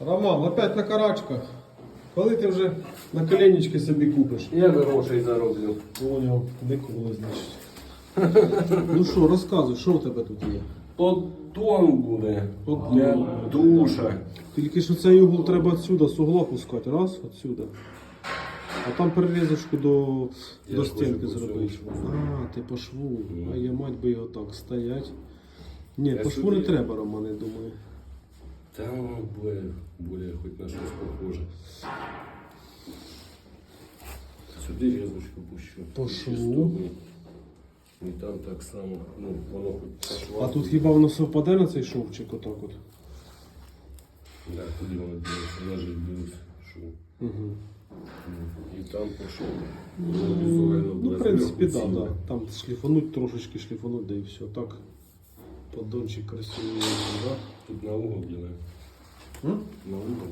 Роман, опять на карачках. Коли ти вже на коленічки собі купиш? Я грошей зароблю. Поняв, ніколи, значить. Ну що, розказуй, що у тебе тут є? Поддон буде. Поддон. Для душа. Тільки що цей угол треба отсюда з угла пускати. Раз, отсюда. А там перерізочку до, Я до стінки зробити. А, ти по шву. А я мать би його так стоять. Ні, Я по шву не треба, Роман, я думаю. Там буде, буде хоч на щось похоже. Сюди різочку пущу. По І там так само, ну, воно хоч по швам. А тут хіба воно совпаде на цей шовчик отак от? Да, куди воно ділиться? Ж дивлюсь, що. Угу. І там пішов. Воно візуально Ну, в принципі, так, да, да. Там шліфануть, трошечки шліфануть, да і все. Так. Поддончик красивий, да? Тут на угол М? На угол.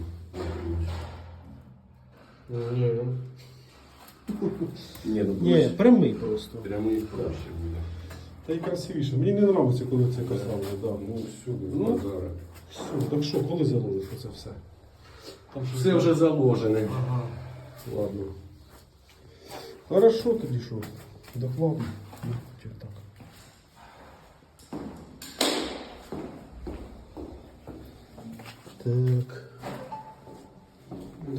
Ні, ну Ні, прямий просто. Прямий проще буде. Та й красивіше. Мені не подобається, коли це касали. Да. Ну, всюди, Ну. зараз. Все, так що, коли залили це все? Там щось Все вже заложене. Ага. Ладно. Хорошо тоді що? Докладно. Ну. Так.